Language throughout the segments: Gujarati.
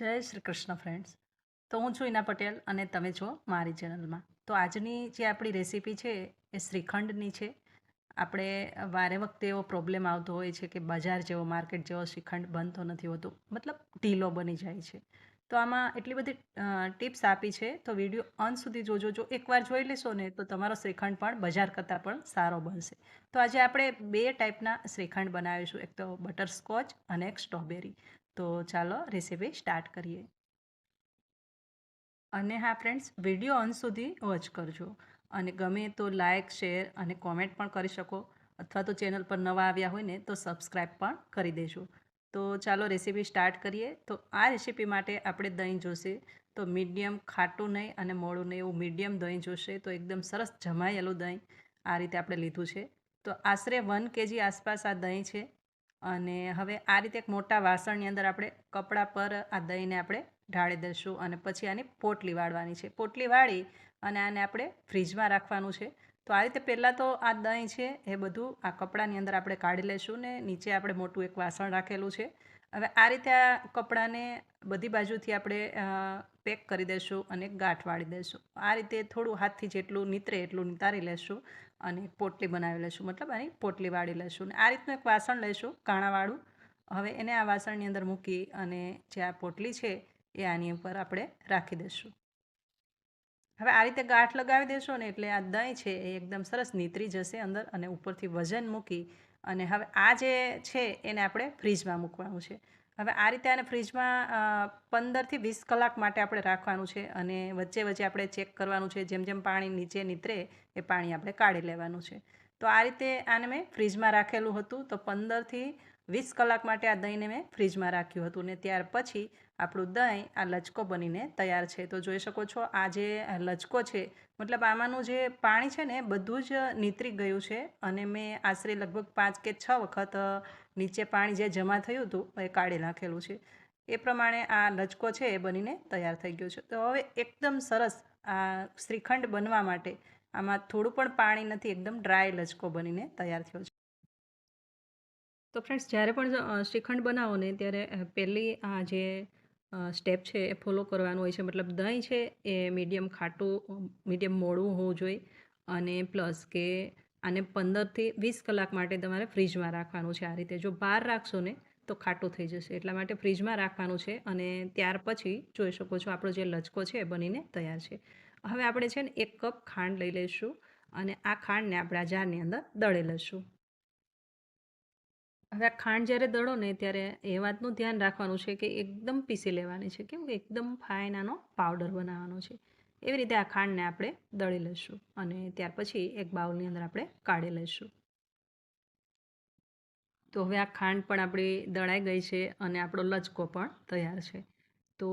જય શ્રી કૃષ્ણ ફ્રેન્ડ્સ તો હું છું ઈના પટેલ અને તમે છો મારી ચેનલમાં તો આજની જે આપણી રેસીપી છે એ શ્રીખંડની છે. આપણે વારે વખતે એવો પ્રોબ્લેમ આવતો હોય છે કે બજાર જેવો માર્કેટ જેવો શ્રીખંડ બનતો નથી હોતો. મતલબ ઢીલો બની જાય છે. તો આમાં એટલી બધી ટિપ્સ આપી છે. તો વીડિયો અંત સુધી જોજો. જો એકવાર જોઈ લેશો ને તો તમારો શ્રીખંડ પણ બજાર કરતાં પણ સારો બનશે. તો આજે આપણે બે ટાઈપના શ્રીખંડ બનાવીશું. એક તો બટરસ્કોચ અને એક સ્ટ્રોબેરી તો ચાલો રેસીપી સ્ટાર્ટ કરીએ. અને હા ફ્રેન્ડ્સ વીડિયો અંત સુધી વોચ કરજો. અને ગમે તો લાઇક શેર અને કોમેન્ટ પણ કરી શકો. અથવા તો ચેનલ પર નવા આવ્યા હોય ને, તો સબસ્ક્રાઈબ પણ કરી દેજો. તો ચાલો રેસીપી સ્ટાર્ટ કરીએ. તો આ રેસીપી માટે આપણે દહીં જોશે. તો મીડિયમ ખાટું નહીં અને મોડું નહીં, એવું મીડિયમ દહીં જોશે. તો એકદમ સરસ જમાયેલું દહીં આ રીતે આપણે લીધું છે. તો આશરે વન કેજી આસપાસ આ દહીં છે. અને હવે આ રીતે એક મોટા વાસણની અંદર આપણે કપડા પર આ દહીંને આપણે ઢાળી દઈશું અને પછી આની પોટલી વાળવાની છે. પોટલી વાળી અને આને આપણે ફ્રીજમાં રાખવાનું છે. તો આ રીતે પહેલાં તો આ દહીં છે એ બધું આ કપડાની અંદર આપણે કાઢી લઈશું ને નીચે આપણે મોટું એક વાસણ રાખેલું છે. હવે આ રીતે આ કપડાને બધી બાજુથી આપણે પેક કરી દઈશું અને ગાંઠ વાળી દઈશું. આ રીતે થોડું હાથથી જેટલું નીતરે એટલું નિતારી લેશું અને પોટલી બનાવી લઈશું મતલબ આની પોટલી વાળી લઈશું અને આ રીતનું એક વાસણ લઈશું કાણાવાળું. હવે એને આ વાસણની અંદર મૂકી અને જે આ પોટલી છે એ આની ઉપર આપણે રાખી દઈશું હવે આ રીતે ગાંઠ લગાવી દેશો ને એટલે આ દહીં છે એ એકદમ સરસ નીતરી જશે અંદર અને ઉપરથી વજન મૂકી અને હવે આ જે છે એને આપણે ફ્રીજમાં મૂકવાનું છે. હવે આ રીતે આને ફ્રીજમાં પંદરથી વીસ કલાક માટે આપણે રાખવાનું છે અને વચ્ચે વચ્ચે આપણે ચેક કરવાનું છે જેમ જેમ પાણી નીચે નીતરે એ પાણી આપણે કાઢી લેવાનું છે. તો આ રીતે આને મેં ફ્રીજમાં રાખેલું હતું. તો પંદરથી વીસ કલાક માટે આ દહીંને મેં ફ્રીજમાં રાખ્યું હતું ને ત્યાર પછી આપણું દહીં આ લચકો બનીને તૈયાર છે. તો જોઈ શકો છો આ જે લચકો છે, મતલબ આમાંનું જે પાણી છે ને બધું જ નીતરી ગયું છે અને મેં આશરે લગભગ પાંચ કે છ વખત નીચે પાણી જે જમા થયું હતું એ કાઢી નાખેલું છે. એ પ્રમાણે આ લચકો છે એ બનીને તૈયાર થઈ ગયો છે. તો હવે એકદમ સરસ આ શ્રીખંડ બનવા માટે આમાં થોડું પણ પાણી નથી, એકદમ ડ્રાય લચકો બનીને તૈયાર થયો છે. તો ફ્રેન્ડ્સ, જ્યારે પણ શ્રીખંડ બનાવો ને ત્યારે પહેલી આ જે સ્ટેપ છે એ ફોલો કરવાનું હોય છે. મતલબ દહીં છે એ મીડિયમ ખાટું, મીડિયમ મોડું હોવું જોઈએ. અને પ્લસ કે આને પંદરથી વીસ કલાક માટે તમારે ફ્રીજમાં રાખવાનું છે આ રીતે. જો બહાર રાખશો ને તો ખાટું થઈ જશે. એટલા માટે ફ્રીજમાં રાખવાનું છે અને ત્યાર પછી જોઈ શકો છો આપણો જે લચકો છે એ બનીને તૈયાર છે. હવે આપણે છે ને એક કપ ખાંડ લઈ લઈશું અને આ ખાંડને આપણે આ જારની અંદર દળી લઈશું. હવે આ ખાંડ જ્યારે દળો ને ત્યારે એ વાતનું ધ્યાન રાખવાનું છે કે એકદમ પીસી લેવાની છે. કેમ કે એકદમ ફાઇન આનો પાવડર બનાવવાનો છે. એવી રીતે આ ખાંડને આપણે દળી લઈશું અને ત્યાર પછી એક બાઉલની અંદર આપણે કાઢી લઈશું. તો હવે આ ખાંડ પણ આપણી દળાઈ ગઈ છે અને આપણો લચકો પણ તૈયાર છે. તો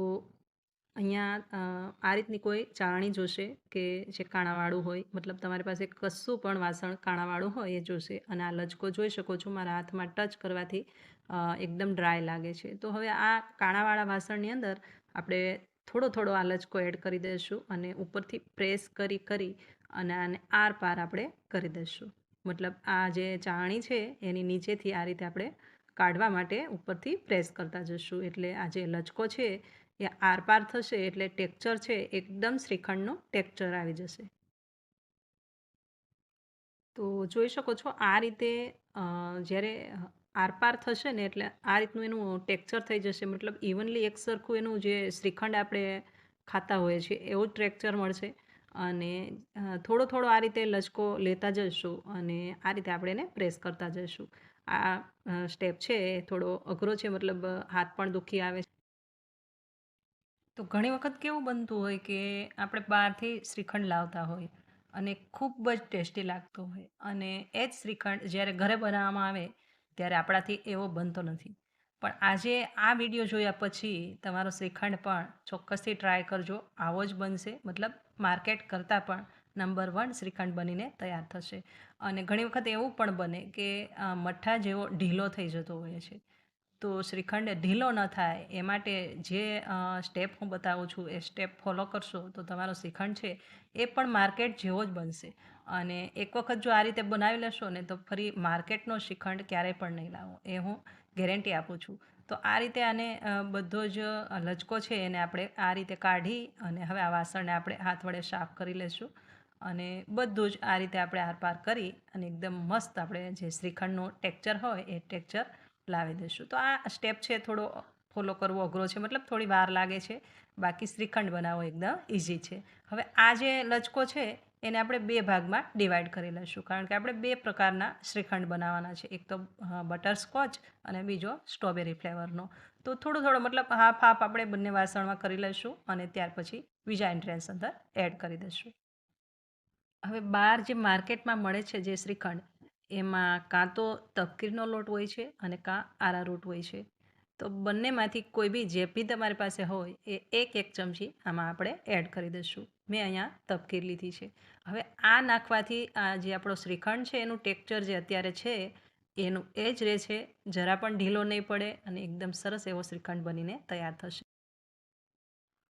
અહીંયા આ રીતની કોઈ ચાળણી જોશે કે જે કાણાવાળું હોય? મતલબ તમારી પાસે કશું પણ વાસણ કાણાવાળું હોય એ જોશે અને આ લચકો જોઈ શકો છો મારા હાથમાં ટચ કરવાથી એકદમ ડ્રાય લાગે છે. તો હવે આ કાણાવાળા વાસણની અંદર આપણે થોડો થોડો આ લચકો એડ કરી દઈશું અને ઉપરથી પ્રેસ કરી કરી અને આને આર પાર આપણે કરી દઈશું. મતલબ આ જે ચાળણી છે એની નીચેથી આ રીતે આપણે કાઢવા માટે ઉપરથી પ્રેસ કરતા જશું. એટલે આ જે લચકો છે એ આરપાર થશે એટલે ટેક્ચર છે, એકદમ શ્રીખંડનું ટેક્ચર આવી જશે. તો જોઈ શકો છો, આ રીતે જ્યારે આરપાર થશે ને એટલે આ રીતનું એનું ટેક્ચર થઈ જશે. મતલબ ઇવનલી એક સરખું એનું જે શ્રીખંડ આપણે ખાતા હોઈએ છીએ, એવું જ ટેક્ચર મળશે. અને થોડો થોડો આ રીતે લચકો લેતા જઈશું અને આ રીતે આપણે એને પ્રેસ કરતા જઈશું. આ સ્ટેપ છે એ થોડો અઘરો છે, મતલબ હાથ પણ દુખી આવે તો ઘણી વખત કેવું બનતું હોય કે આપણે બહારથી શ્રીખંડ લાવતા હોય અને ખૂબ જ ટેસ્ટી લાગતો હોય અને એ જ શ્રીખંડ જ્યારે ઘરે બનાવવામાં આવે ત્યારે આપણાથી એવો બનતો નથી. પણ આજે આ વીડિયો જોયા પછી તમારો શ્રીખંડ પણ ચોક્કસથી ટ્રાય કરજો. આવો જ બનશે. મતલબ માર્કેટ કરતાં પણ નંબર વન શ્રીખંડ બનીને તૈયાર થશે. અને ઘણી વખત એવું પણ બને કે મઠ્ઠા જેવો ઢીલો થઈ જતો હોય છે. તો શ્રીખંડ ઢીલો ન થાય. એ માટે જે સ્ટેપ હું બતાવું છું, એ સ્ટેપ ફોલો કરશો તો તમારો શ્રીખંડ છે એ પણ માર્કેટ જેવો જ બનશે. અને એક વખત જો આ રીતે બનાવી લેશો ને તો ફરી માર્કેટનો શ્રીખંડ ક્યારેય પણ નહીં લાવો. એ હું ગેરંટી આપું છું. તો આ રીતે આને બધો જ લચકો છે એને આપણે આ રીતે કાઢી અને હવે આ વાસણને આપણે હાથ વડે સાફ કરી લઈશું અને બધું જ આ રીતે આપણે આરપાર કરી અને એકદમ મસ્ત આપણે જે શ્રીખંડનું ટેક્ચર હોય એ ટેક્ચર લાવી દઈશું. તો આ સ્ટેપ છે, થોડો ફોલો કરવો અઘરો છે, મતલબ થોડી વાર લાગે છે. બાકી શ્રીખંડ બનાવવો એકદમ ઇઝી છે. હવે આ જે લચકો છે, એને આપણે બે ભાગમાં ડિવાઈડ કરી લઈશું. કારણ કે આપણે બે પ્રકારના શ્રીખંડ બનાવવાના છે. એક તો બટરસ્કોચ અને બીજો સ્ટ્રોબેરી ફ્લેવરનો તો થોડો થોડો મતલબ હાફ હાફ આપણે બંને વાસણમાં કરી લઈશું અને ત્યાર પછી બીજા એન્ટ્રન્સ અંદર એડ કરી દઈશું. હવે બહાર જે માર્કેટમાં મળે છે જે શ્રીખંડ એમાં કાં તો તપકીરનો લોટ હોય છે અને કાં આરારૂટ હોય છે. તો બંનેમાંથી કોઈ બી જે બી તમારી પાસે હોય એ એક એક ચમચી આમાં આપણે એડ કરી દઈશું. મેં અહીંયા તપકીર લીધી છે. હવે આ નાખવાથી આ જે આપણો શ્રીખંડ છે એનું ટેક્ચર જે અત્યારે છે એનું એ જ રહે છે. જરા પણ ઢીલો નહીં પડે અને એકદમ સરસ એવો શ્રીખંડ બનીને તૈયાર થશે.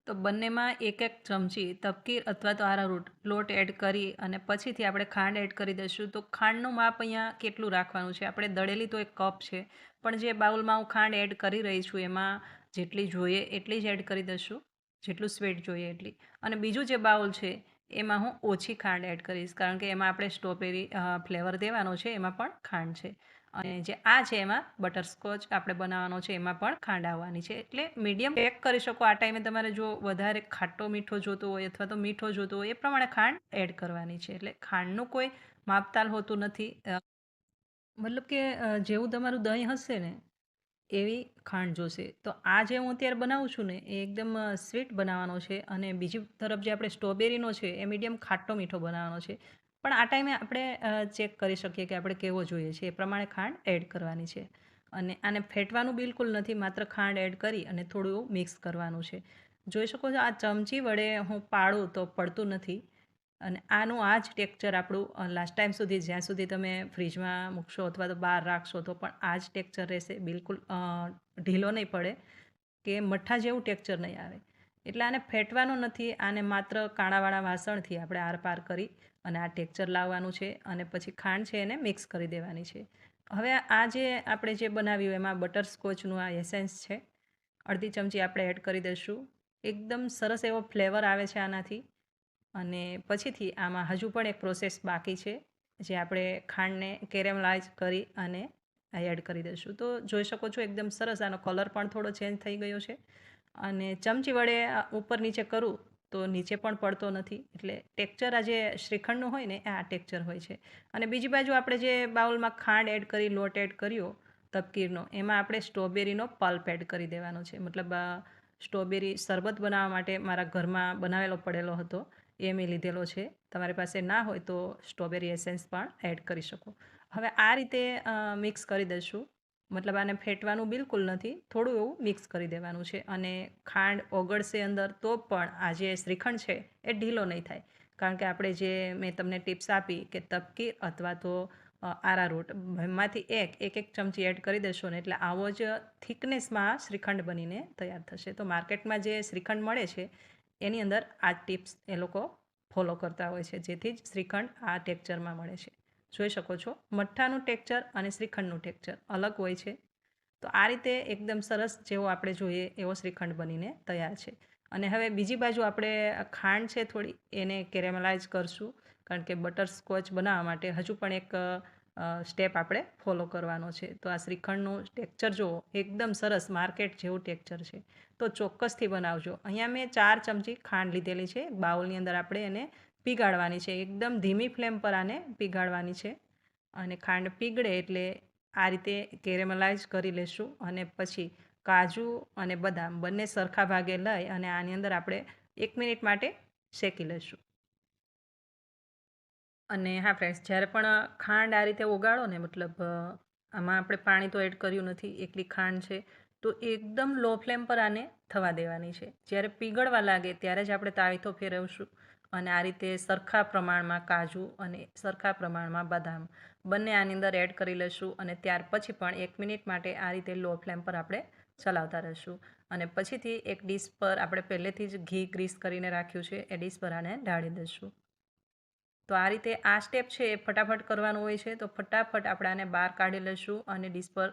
તો બંનેમાં એક એક ચમચી તપકીર અથવા તો આરારૂટ લોટ એડ કરી અને પછીથી આપણે ખાંડ એડ કરી દઈશું. તો ખાંડનું માપ અહીંયા કેટલું રાખવાનું છે? આપણે દળેલી તો એક કપ છે, પણ જે બાઉલમાં હું ખાંડ એડ કરી રહી છું એમાં જેટલી જોઈએ એટલી જ એડ કરી દઈશું, જેટલું સ્વીટ જોઈએ એટલી. અને બીજું જે બાઉલ છે, એમાં હું ઓછી ખાંડ એડ કરીશ, કારણ કે એમાં આપણે સ્ટ્રોબેરી ફ્લેવર દેવાનો છે, એમાં પણ ખાંડ છે. અને જે આ છે એમાં બટરસ્કોચ આપણે બનાવવાનો છે, એમાં પણ ખાંડ આવવાની છે. એટલે મીડિયમ પેક કરી શકો. આ ટાઈમે તમારે જો વધારે ખાટો મીઠો જોતો હોય અથવા તો મીઠો જોતો હોય, એ પ્રમાણે ખાંડ એડ કરવાની છે. એટલે ખાંડનું કોઈ માપતાલ હોતું નથી. મતલબ કે જેવું તમારું દહીં હશે ને, એવી ખાંડ જોશે. તો આ જે હું અત્યારે બનાવું છું ને, એ એકદમ સ્વીટ બનાવવાનો છે. અને બીજી તરફ જે આપણે સ્ટ્રોબેરીનો છે, એ મીડિયમ ખાટો મીઠો બનાવવાનો છે. પણ આ ટાઈમે આપણે ચેક કરી શકીએ કે આપણે કેવો જોઈએ છે. એ પ્રમાણે ખાંડ એડ કરવાની છે. અને આને ફેટવાનું બિલકુલ નથી, માત્ર ખાંડ એડ કરી અને થોડું મિક્સ કરવાનું છે. જોઈ શકો છો આ ચમચી વડે હું પાડું તો પડતું નથી. અને આનું આ જ ટેક્ચર આપણું લાસ્ટ ટાઈમ સુધી, જ્યાં સુધી તમે ફ્રીજમાં મૂકશો અથવા તો બહાર રાખશો તો પણ આ જ ટેક્ચર રહેશે. બિલકુલ ઢીલો નહીં પડે કે મઠ્ઠા જેવું ટેક્ચર નહીં આવે. એટલે આને ફેટવાનું નથી, આને માત્ર કાણાવાળા વાસણથી આપણે આરપાર કરી અને આ ટેક્ચર લાવવાનું છે અને પછી ખાંડ છે એને મિક્સ કરી દેવાની છે. હવે આ જે આપણે જે બનાવ્યું એમાં બટરસ્કોચનું આ એસેન્સ છે, અડધી ચમચી આપણે એડ કરી દઈશું. એકદમ સરસ એવો ફ્લેવર આવે છે આનાથી. અને પછીથી આમાં હજુ પણ એક પ્રોસેસ બાકી છે, જે આપણે ખાંડને કેરેમલાઇઝ કરી અને એડ કરી દઈશું. તો જોઈ શકો છો એકદમ સરસ આનો કલર પણ થોડો ચેન્જ થઈ ગયો છે. અને ચમચી વડે ઉપર નીચે કરું તો નીચે પણ પડતો નથી. એટલે ટેક્ચર આ જે શ્રીખંડનું હોય ને આ ટેક્ચર હોય છે. અને બીજી બાજુ આપણે જે બાઉલમાં ખાંડ એડ કરી, લોટ એડ કર્યો, તપકીરનો, એમાં આપણે સ્ટ્રોબેરીનો પલ્પ એડ કરી દેવાનો છે. મતલબ સ્ટ્રોબેરી શરબત બનાવવા માટે મારા ઘરમાં બનાવેલો પડેલો હતો, એ મેં લીધેલો છે. તમારી પાસે ના હોય તો સ્ટ્રોબેરી એસેન્સ પણ એડ કરી શકો. હવે આ રીતે મિક્સ કરી દઈશું. મતલબ આને ફેટવાનું બિલકુલ નથી થોડું એવું મિક્સ કરી દેવાનું છે. અને ખાંડ ઓગળશે અંદર તો પણ આ જે શ્રીખંડ છે એ ઢીલો નહીં થાય. કારણ કે આપણે જે મેં તમને ટિપ્સ આપી કે તપકીર અથવા તો અ, આરારૂટ એમાંથી એક એક એક ચમચી એડ કરી દેશો ને એટલે આવો જ થિકનેસમાં શ્રીખંડ બનીને તૈયાર થશે. તો માર્કેટમાં જે શ્રીખંડ મળે છે એની અંદર આ ટિપ્સ એ લોકો ફોલો કરતા હોય છે જેથી જ શ્રીખંડ આ ટેક્ચરમાં મળે છે. જોઈ શકો છો. મઠ્ઠાનું ટેક્ચર અને શ્રીખંડનું ટેક્ચર અલગ હોય છે. તો આ રીતે એકદમ સરસ જેવો આપણે જોઈએ એવો શ્રીખંડ બનીને તૈયાર છે. અને હવે બીજી બાજુ આપણે ખાંડ છે થોડી, એને કેરેમલાઇઝ કરશું. કારણ કે બટર સ્કોચ બનાવવા માટે હજુ પણ એક સ્ટેપ આપણે ફોલો કરવાનો છે. તો આ શ્રીખંડનું ટેક્ચર જુઓ, એકદમ સરસ માર્કેટ જેવું ટેક્ચર છે. તો ચોક્કસથી બનાવજો. અહીંયા મેં ચાર ચમચી ખાંડ લીધેલી છે. બાઉલની અંદર આપણે એને પીગાળવાની છે. એકદમ ધીમી ફ્લેમ પર આને પીગાળવાની છે. અને ખાંડ પીગળે એટલે આ રીતે કેરેમલાઇઝ કરી લેશું અને પછી કાજુ અને બદામ બંને સરખા ભાગે લઈ અને આની અંદર આપણે એક મિનિટ માટે શેકી લઈશું અને હા ફ્રેન્ડ્સ જ્યારે પણ ખાંડ આ રીતે ઓગાળો ને, મતલબ, આમાં આપણે પાણી તો એડ કર્યું નથી, એકલી ખાંડ છે, તો એકદમ લો ફ્લેમ પર આને થવા દેવાની છે. જ્યારે પીગળવા લાગે ત્યારે જ આપણે તાવીથો ફેરવશું. અને આ રીતે સરખા પ્રમાણમાં કાજુ અને સરખા પ્રમાણમાં બદામ બંને આની અંદર એડ કરી લઈશું અને ત્યાર પછી પણ એક મિનિટ માટે આ રીતે લો ફ્લેમ પર આપણે ચલાવતા રહીશું. અને પછીથી એક ડીશ પર આપણે પહેલેથી જ ઘી ગ્રીસ કરીને રાખ્યું છે, એ ડીશ પર આને ઢાળી દઈશું. તો આ રીતે આ સ્ટેપ છે એ ફટાફટ કરવાનું હોય છે, તો ફટાફટ આપણે આને બહાર કાઢી લઈશું અને ડીશ પર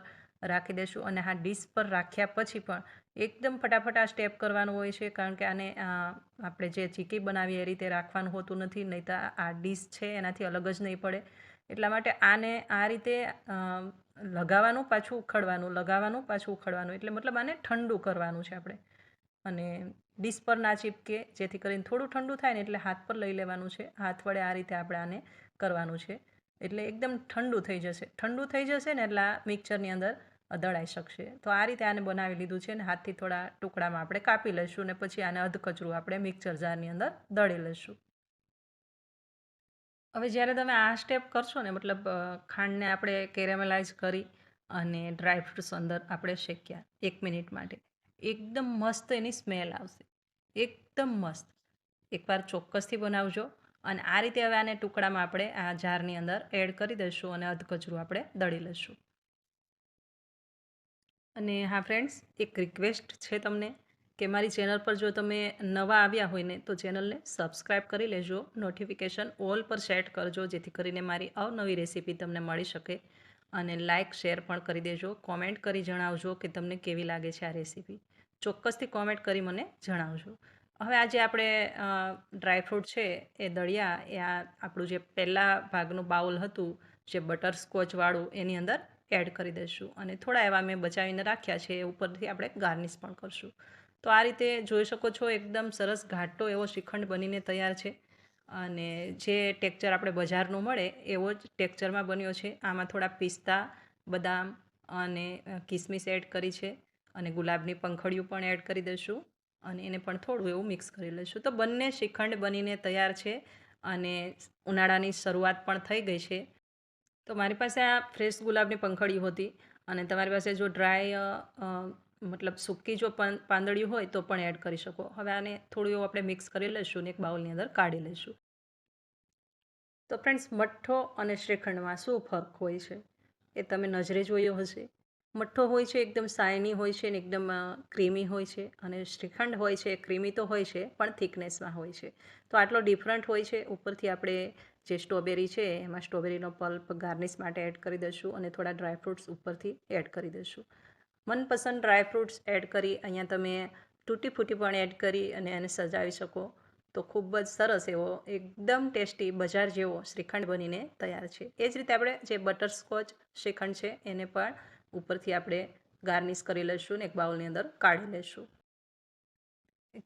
રાખી દઈશું અને હા ડીશ પર રાખ્યા પછી પણ એકદમ ફટાફટ આ સ્ટેપ કરવાનું હોય છે, કારણ કે આને આપણે જે ચીકી બનાવીએ એ રીતે રાખવાનું હોતું નથી, નહીં તો આ ડીશ છે, એનાથી અલગ જ નહીં પડે. એટલા માટે આને આ રીતે લગાવવાનું, પાછું ઉખડવાનું, લગાવવાનું, પાછું ઉખડવાનું, એટલે મતલબ આને ઠંડુ કરવાનું છે આપણે. અને ડીશ પર ના ચીપકે, જેથી કરીને થોડું ઠંડુ થાય ને એટલે હાથ પર લઈ લેવાનું છે. હાથ વડે આ રીતે આપણે આને કરવાનું છે. એટલે એકદમ ઠંડુ થઈ જશે. ઠંડુ થઈ જશે ને એટલે આ મિક્સરની અંદર દળાઈ શકશે. તો આ રીતે આને બનાવી લીધું છે અને હાથથી થોડા ટુકડામાં આપણે કાપી લઈશું અને પછી આને અધકચરું આપણે મિક્સર જારની અંદર દળી લઈશું. હવે જ્યારે તમે આ સ્ટેપ કરશો ને, મતલબ ખાંડને આપણે કેરેમલાઇઝ કરી અને ડ્રાય ફ્રૂટ્સ અંદર આપણે શેક્યા એક મિનિટ માટે, એકદમ મસ્ત એની સ્મેલ આવશે. એકદમ મસ્ત. એકવાર ચોક્કસથી બનાવજો અને આ રીતે હવે આને ટુકડામાં આપણે આ જારની અંદર એડ કરી દઈશું અને અધકચરું આપણે દળી લઈશું. અને હા ફ્રેન્ડ્સ એક રિક્વેસ્ટ છે તમને કે મારી ચેનલ પર જો તમે નવા આવ્યા હોય ને, તો ચેનલને સબસ્ક્રાઈબ કરી લેજો. નોટિફિકેશન ઓલ પર સેટ કરજો, જેથી કરીને મારી અવનવી રેસીપી તમને મળી શકે. અને લાઇક શેર પણ કરી દેજો. કોમેન્ટ કરી જણાવજો કે તમને કેવી લાગે છે આ રેસીપી ચોક્કસથી કોમેન્ટ કરી મને જણાવજો. હવે આજે આપણે ડ્રાયફ્રૂટ છે એ દળિયા. એ આ આપણું જે પહેલાં ભાગનું બાઉલ હતું, જે બટર સ્કોચવાળું એની અંદર એડ કરી દઈશું. અને થોડા એવા મેં બચાવીને રાખ્યા છે, એ ઉપરથી આપણે ગાર્નિશ પણ કરશું. તો આ રીતે જોઈ શકો છો, એકદમ સરસ ઘાટો એવો શ્રીખંડ બનીને તૈયાર છે. અને જે ટેક્ચર આપણે બજારનું મળે, એવો જ ટેક્ચરમાં બન્યો છે. આમાં થોડા પિસ્તા, બદામ અને કિસમિસ એડ કરી છે. અને ગુલાબની પંખડીઓ પણ એડ કરી દઈશું. અને એને પણ થોડું એવું મિક્સ કરી લઈશું. તો બંને શ્રીખંડ બનીને તૈયાર છે. અને ઉનાળાની શરૂઆત પણ થઈ ગઈ છે. તો મારી પાસે આ ફ્રેશ ગુલાબની પંખડી હતી અને તમારી પાસે જો ડ્રાય મતલબ સૂકી જો પાંદડીઓ હોય તો પણ એડ કરી શકો. હવે આને થોડું એવું આપણે મિક્સ કરી લઈશું ને એક બાઉલની અંદર કાઢી લઈશું. તો ફ્રેન્ડ્સ, મઠ્ઠો અને શ્રીખંડમાં શું ફરક હોય છે એ તમે નજરે જોયો હશે. મઠ્ઠો હોય છે, એકદમ સાયની હોય છે ને એકદમ ક્રીમી હોય છે અને શ્રીખંડ હોય છે, ક્રીમી તો હોય છે, પણ થિકનેસમાં હોય છે. તો આટલો ડિફરન્ટ હોય છે, ઉપરથી આપણે જે સ્ટ્રોબેરી છે, એમાં સ્ટ્રોબેરીનો પલ્પ ગાર્નિશ માટે એડ કરી દઈશું અને થોડા ડ્રાયફ્રૂટ્સ ઉપરથી એડ કરી દઈશું. મનપસંદ ડ્રાયફ્રૂટ્સ એડ કરી, અહીંયા તમે તૂટી ફૂટી પણ એડ કરી અને એને સજાવી શકો. તો ખૂબ જ સરસ એવો, એકદમ ટેસ્ટી બજાર જેવો શ્રીખંડ બનીને તૈયાર છે. એ જ રીતે આપણે જે બટરસ્કોચ શ્રીખંડ છે, એને પણ ઉપરથી આપણે ગાર્નિશ કરી લઈશું ને એક બાઉલની અંદર કાઢી લઈશું.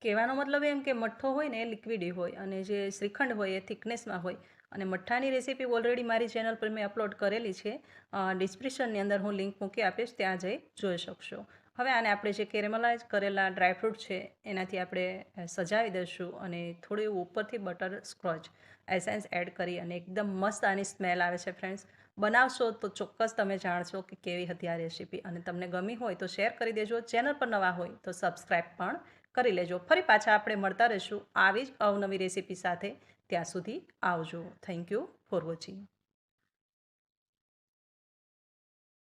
કહેવાનો મતલબ એમ કે મઠ્ઠો હોય ને એ લિક્વિડી હોય અને જે શ્રીખંડ હોય એ થિકનેસમાં હોય. અને મઠ્ઠાની રેસીપી ઓલરેડી મારી ચેનલ પર મેં અપલોડ કરેલી છે. ડિસ્ક્રિપ્શનની અંદર હું લિંક મૂકી આપીશ, ત્યાં જઈ જોઈ શકશો. હવે આને આપણે જે કેરેમલાઇઝ કરેલા ડ્રાયફ્રૂટ છે, એનાથી આપણે સજાવી દઈશું અને થોડું ઉપરથી બટર સ્ક્રોચ એસેન્સ એડ કરી અને એકદમ મસ્ત આની સ્મેલ આવે છે ફ્રેન્ડ્સ બનાવશો તો ચોક્કસ તમે જાણશો કે કેવી હતી આ રેસીપી. અને તમને ગમી હોય તો શેર કરી દેજો. ચેનલ પર નવા હોય તો સબસ્ક્રાઈબ પણ કરી લેજો. ફરી પાછા આપણે મળતા રહીશું આવી જ અવનવી રેસીપી સાથે. ત્યાં સુધી આવજો. Thank you for watching.